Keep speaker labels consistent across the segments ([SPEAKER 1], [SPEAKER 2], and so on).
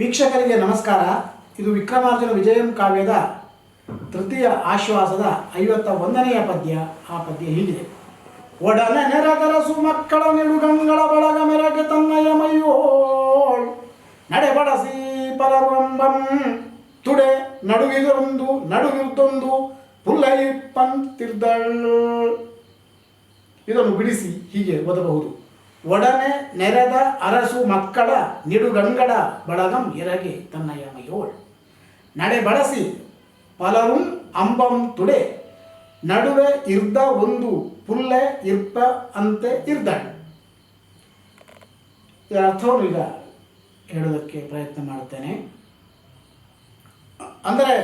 [SPEAKER 1] ವೀಕ್ಷಕರಿಗೆ ನಮಸ್ಕಾರ. ಇದು ವಿಕ್ರಮಾರ್ಜುನ ವಿಜಯಂ ಕಾವ್ಯದ ತೃತೀಯ ಆಶ್ವಾಸದ ಐವತ್ತ ಒಂದನೆಯ ಪದ್ಯ. ಆ ಪದ್ಯ ಹೀಗಿದೆ. ಒಡನೆ ನೆರೆದರಸು ಮಕ್ಕಳ ನಿಡುಗಂಗಳ ಬಳಗ ಮೆರಗೆ ತನ್ನಯ ನಡೆ ನಡೆಬಡಸಿ ಪರರಂಬಂ ತುಡೆ ನಡುಗಿದೊಂದು ಪುಲ್ಲೈ ಪಂತಿರ್ದಳ್. ಇದನ್ನು ಬಿಡಿಸಿ ಹೀಗೆ ಓದಬಹುದು. ಒಡನೆ ನೆರೆದ ಅರಸು ಮಕ್ಕಳ ನಿಡುಗಂಗಡ ಬಳಗಂ ಎರಗೆ ತನ್ನಯ ಯಮಯೋಳ್. ನಡೆ ಬಳಸಿ ಪಲರುಂ ಅಂಬಂ ತುಡೆ, ನಡುವೆ ಇರ್ದ ಒಂದು ಪುಲ್ಲೆ ಇರ್ಪ ಅಂತೆ ಇರ್ದಳು. ಇದರ ಅರ್ಥವನ್ನು ಈಗ ಹೇಳೋದಕ್ಕೆ ಪ್ರಯತ್ನ ಮಾಡುತ್ತೇನೆ. ಅಂದರೆ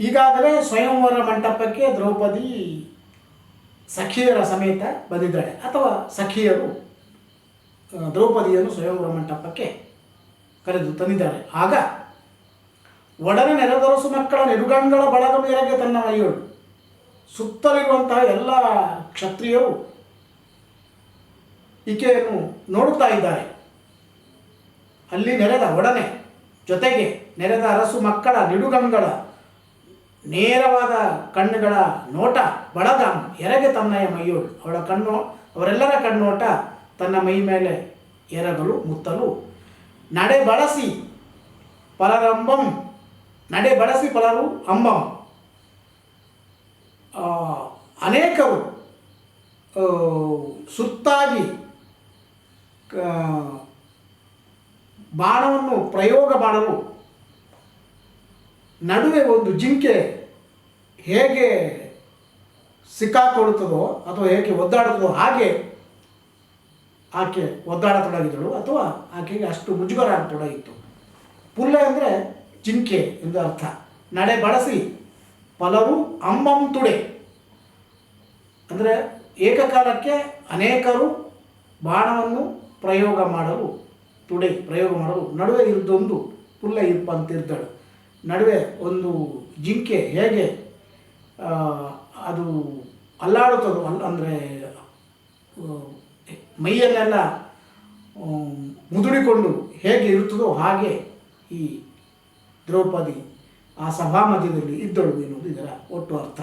[SPEAKER 1] ಈಗಾಗಲೇ ಸ್ವಯಂವರ ಮಂಟಪಕ್ಕೆ ದ್ರೌಪದಿ ಸಖಿಯರ ಸಮೇತ ಬಂದಿದ್ದಾಳೆ ಅಥವಾ ಸಖಿಯರು ದ್ರೌಪದಿಯನ್ನು ಸ್ವಯಂವರ ಮಂಟಪಕ್ಕೆ ಕರೆದು ತಂದಿದ್ದಾರೆ. ಆಗ ಒಡನೆ ನೆರೆದರಸು ಮಕ್ಕಳ ನಿರುಗಂಗಳ ಬಳಗ ಮೇರೆಗೆ ತನ್ನ ಮೈಯೋಳು ಸುತ್ತಲಿರುವಂತಹ ಎಲ್ಲ ಕ್ಷತ್ರಿಯರು ಈಕೆಯನ್ನು ನೋಡುತ್ತಾ ಇದ್ದಾರೆ. ಅಲ್ಲಿ ನೆರೆದ ಒಡನೆ ಜೊತೆಗೆ ನೆರೆದ ಅರಸು ಮಕ್ಕಳ ನಿಡುಗಂಗಳ ನೇರವಾದ ಕಣ್ಣುಗಳ ನೋಟ ಬಳಗ ಎರಗೆ ತನ್ನಯ ಮೈಯೋಳು. ಅವಳ ಕಣ್ಣು ಅವರೆಲ್ಲರ ಕಣ್ಣೋಟ ತನ್ನ ಮೈ ಮೇಲೆ ಎರಗಲು ಮುತ್ತಲು. ನಡೆ ಬಳಸಿ ಪಲರಂಬಂ ನಡೆ ಬಳಸಿ ಪಲರು ಅಂಬಂ. ಆ, ಅನೇಕರು ಸುತ್ತಾಗಿ ಬಾಣವನ್ನು ಪ್ರಯೋಗ ಮಾಡಲು ನಡುವೆ ಒಂದು ಜಿಂಕೆ ಹೇಗೆ ಸಿಕ್ಕಾಕೊಳ್ಳುತ್ತದೋ ಅಥವಾ ಹೇಗೆ ಒದ್ದಾಡುತ್ತದೋ ಹಾಗೆ ಆಕೆ ಒದ್ದಾಡತೊಡಗಿದಳು ಅಥವಾ ಆಕೆಗೆ ಅಷ್ಟು ಮುಜುಗರ ಆಗತೊಡಗಿತ್ತು ಪುಲ್ಲೆ ಅಂದರೆ ಜಿಂಕೆ ಎಂದು ಅರ್ಥ. ನಡೆ ಬಳಸಿ ಪಲವು ಅಂಬಂ ತುಡೆ. ಅಂದರೆ ಏಕಕಾಲಕ್ಕೆ ಅನೇಕರು ಬಾಣವನ್ನು ಪ್ರಯೋಗ ಮಾಡಲು, ತುಡೆ ಪ್ರಯೋಗ ಮಾಡಲು ನಡುವೆ ಇದ್ದೊಂದು ಪುಲ್ಲ ಇರ್ಪಂತಿರ್ದಳು ನಡುವೆ ಒಂದು ಜಿಂಕೆ ಹೇಗೆ ಅದು ಅಲ್ಲಾಡುತ್ತದೋ ಅಲ್ಲ ಅಂದರೆ ಮೈಯಲ್ಲೆಲ್ಲ ಮುದುಡಿಕೊಂಡು ಹೇಗೆ ಇರುತ್ತದೋ ಹಾಗೆ ಈ ದ್ರೌಪದಿ ಆ ಸಭಾ ಮಧ್ಯದಲ್ಲಿ ಇದ್ದಳು ಎನ್ನುವುದು ಇದರ ಒಟ್ಟು ಅರ್ಥ.